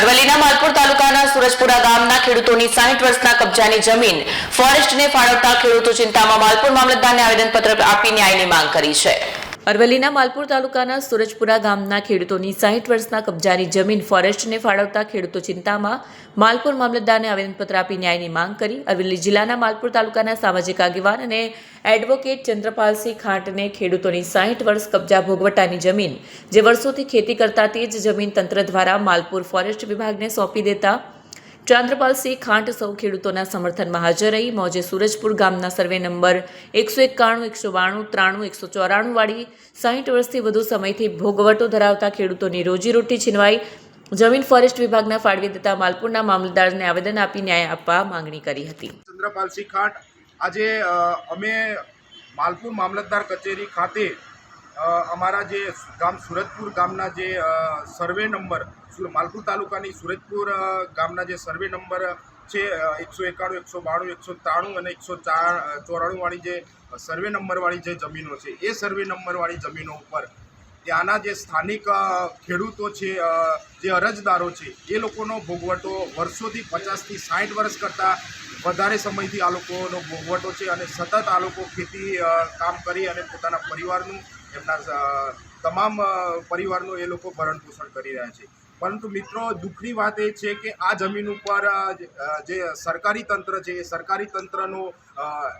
અરવલ્લીના માલપુર તાલુકાના સુરજપુરા ગામના ખેડૂતોની સાહીઠ વર્ષના કબજાની જમીન ફોરેસ્ટને ફાળવતા ખેડૂતો ચિંતામાં માલપુર મામલતદારને આવેદનપત્ર આપી ન્યાયની માંગ કરી છે. અરવલ્લીના માલપુર તાલુકાના સુરજપુરા ગામના ખેડૂતોની સાહીઠ વર્ષના કબજાની જમીન ફોરેસ્ટને ફાળવતા ખેડૂતો ચિંતામાં માલપુર મામલતદારને આવેદનપત્ર આપી ન્યાયની માંગ કરી. અરવલ્લી જિલ્લાના માલપુર તાલુકાના સામાજિક આગેવાન અને એડવોકેટ ચંદ્રપાલસિંહ ખાંટને ખેડૂતોની સાહીઠ વર્ષ કબજા ભોગવટાની જમીન, જે વર્ષોથી ખેતી કરતા તે જ જમીન તંત્ર દ્વારા માલપુર ફોરેસ્ટ વિભાગને સોંપી દેતા ચંદ્રપાલસિંહ ખાંટ સૌ ખેડૂતોના સમર્થનમાં હાજર રહી. મોજે સુરજપુર ગામના સર્વે નંબર એકસો એકાણું, એકસો બાણું, ત્રાણું, એકસો ચોરાણું વાળી સાહીઠ વર્ષથી વધુ સમયથી ભોગવટો ધરાવતા ખેડૂતોની રોજીરોટી છીનવાઈ. જમીન ફોરેસ્ટ વિભાગના ફાળવી દેતા માલપુરના મામલતદારને આવેદન આપી ન્યાય આપવા માંગણી કરી હતી. ચંદ્રપાલસિંહ ખાંટ આજે અમે માલપુર મામલતદાર કચેરી ખાતે અમારા જે ગામ સુરતપુર ગામના જે સર્વે નંબર માલપુર તાલુકાની સુરતપુર ગામના જે સર્વે નંબર છે એકસો એકાણું, એકસો બાણું, એકસો ત્રાણું અને એકસો ચાર ચોરાણુંવાળી જે સર્વે નંબરવાળી જે જમીનો છે, એ સર્વે નંબરવાળી જમીનો ઉપર ત્યાંના જે સ્થાનિક ખેડૂતો છે જે અરજદારો છે, એ લોકોનો ભોગવટો વર્ષોથી પચાસથી સાઠ વર્ષ કરતાં વધારે સમયથી આ લોકોનો ભોગવટો છે અને સતત આ લોકો ખેતી કામ કરી અને પોતાના પરિવારનું એમના તમામ પરિવારનું એ લોકો ભરણ પોષણ કરી રહ્યા છે. પરંતુ મિત્રો, દુઃખની વાત એ છે કે આ જમીન ઉપર જે- સરકારી તંત્ર છે, એ સરકારી તંત્રનો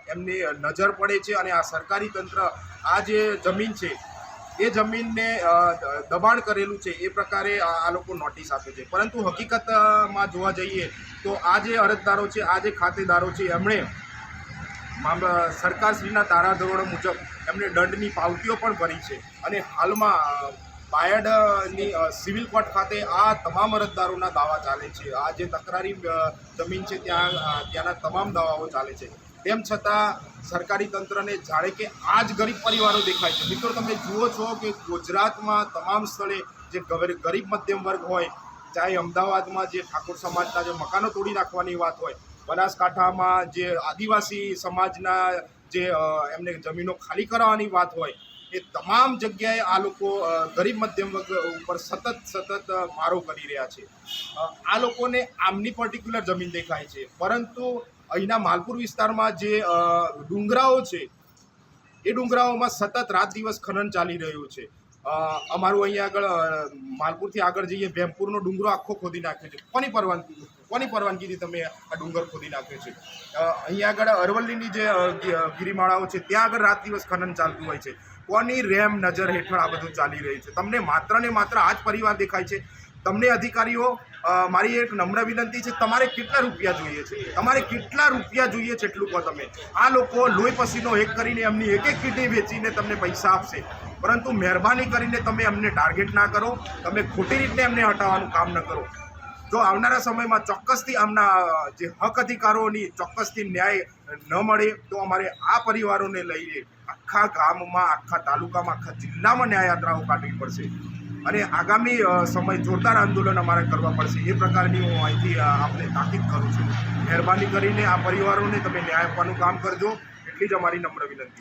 એમની નજર પડે છે અને આ સરકારી તંત્ર, આ જે જમીન છે, એ જમીનને દબાણ કરેલું છે, એ પ્રકારે આ લોકો નોટિસ આપે છે. પરંતુ હકીકતમાં જોવા જઈએ તો આ જે અરજદારો છે, આ જે ખાતેદારો છે, એમણે મામ સરકારશ્રીના ધારાધોરણો મુજબ એમને દંડની પાવતીઓ પણ ભરી છે. અને હાલમાં બાયડની સિવિલ કોર્ટ ખાતે આ તમામ અરજદારોના દાવા ચાલે છે. આ જે તકરારી જમીન છે ત્યાં ત્યાંના તમામ દાવાઓ ચાલે છે. તેમ છતાં સરકારી તંત્રને જાણે કે આ જ ગરીબ પરિવારો દેખાય છે. મિત્રો, તમે જુઓ છો કે ગુજરાતમાં તમામ સ્થળે જે ગરીબ મધ્યમ વર્ગ હોય, ચાહે અમદાવાદમાં જે ઠાકોર સમાજના જે મકાનો તોડી નાખવાની વાત હોય બનાસકાંઠામાં જે આદિવાસી સમાજના જે એમને જમીનો ખાલી કરાવવાની વાત હોય, એ તમામ જગ્યાએ આ લોકો ગરીબ મધ્યમ વર્ગ ઉપર સતત સતત મારો કરી રહ્યા છે. આ લોકોને આમની પર્ટિક્યુલર જમીન દેખાય છે. પરંતુ અહીંના માલપુર વિસ્તારમાં જે ડુંગરાઓ છે, એ ડુંગરાઓમાં સતત રાત દિવસ ખનન ચાલી રહ્યું છે. અમારું અહીંયા આગળ માલપુરથી આગળ જઈએ, ભેમપુરનો ડુંગરો આખો ખોદી નાખ્યો છે. કોની પરવાનગી? કોની પરવાનગીથી તમે આ ડુંગર ખોદી નાખ્યો છે? અહીંયા આગળ અરવલ્લીની જે ગિરિમાળાઓ છે, ત્યાં આગળ રાત દિવસ ખનન ચાલતું હોય છે. કોની રેમ નજર હેઠળ આ બધું ચાલી રહ્યું છે? તમને માત્ર ને માત્ર આ જ પરિવાર દેખાય છે. તમને અધિકારીઓ મારી એક નમ્ર વિનંતી છે, તમારે કેટલા રૂપિયા જોઈએ છે? તમારે કેટલા રૂપિયા જોઈએ છે એટલું કહો તમે? આ લોકો લોહી પસીનો એક કરીને એમની એક એક કિડની વેચીને તમને પૈસા આપશે. પરંતુ મહેરબાની કરીને તમે એમને ટાર્ગેટ ના કરો. તમે ખોટી રીતે એમને હટાવવાનું કામ ન કરો. જો આવનારા સમયમાં ચોક્કસથી આમના જે હક અધિકારોની ચોક્કસથી ન્યાય ન મળે, તો અમારે આ પરિવારોને લઈને આખા ગામમાં, આખા તાલુકામાં, આખા જિલ્લામાં ન્યાયયાત્રાઓ કાઢવી પડશે. અને આગામી સમય જોરદાર આંદોલન અમારે કરવા પડશે. એ પ્રકારની હું અહીંથી આપને તાકીદ કરું છું. મહેરબાની કરીને આ પરિવારોને તમે ન્યાય આપવાનું કામ કરજો. એટલી જ અમારી નમ્ર વિનંતી.